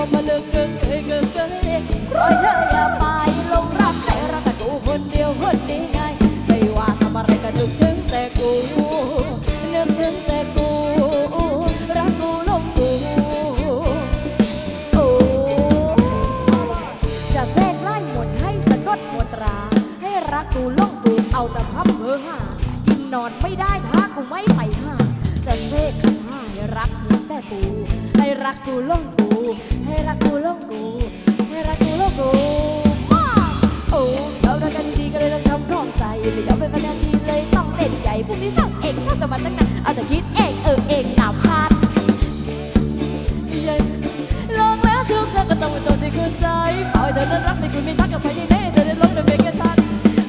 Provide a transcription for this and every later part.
วมาเลิกเกินเกยเกินเกยปล่อยเธออย่าไปลงรักใครรักแต่กูคนเดียวคนนี้ไง ไม่ว่าทำอะไรก็นึกถึงแต่กูนึกถึงแต่กู รักกูลงกูโอ้จะแทรกไล่หมดให้สะกดหมดรา ให้รักกูล่องกูเอาแต่พับเพ้อหากินนอนไม่ได้ถ้ากูไม่ไปหาจะเสกคำหาให้รักมึงแต่กูให้รักกูลงกู ให้รักกูล่องกูให้รักกูล่องกูโอ้เรารักกันดีๆก็เลยต้องทำของใส่ไม่ยอมเป็นแฟนกันดีเลยต้องเล่นใหญ่พวกนี้ฟังเองชอบแต่มันตั้งนานเอาแต่คิดเองเออเองหนาวพลาดลองแล้วทุกครั้งก็ต้องมาจนที่คือสายปล่อยเธอนั้นรักไม่คุณไม่ทักกับใครที่ไหนเธอได้ลงในเบกันทัน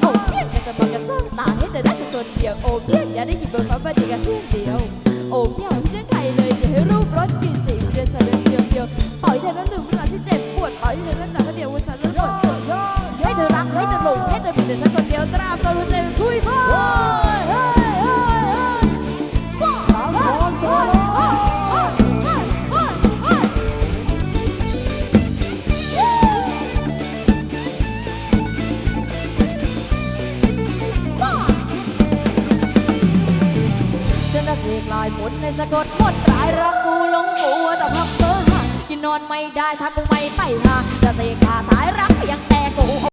โอ้เพียงแค่จะบอกกันสร้างตาให้เธอได้แค่คนเดียวโอ้เพียงอย่าได้ยินเบอร์ความว่าดีกันเพียงเดียวโอ้เพียง กลายมดในสะกดมนต์รายรักกูลงหัวแต่พักเพ้อหากินนอนไม่ได้ถ้ากูไม่ไปหาจะเสกคาถาย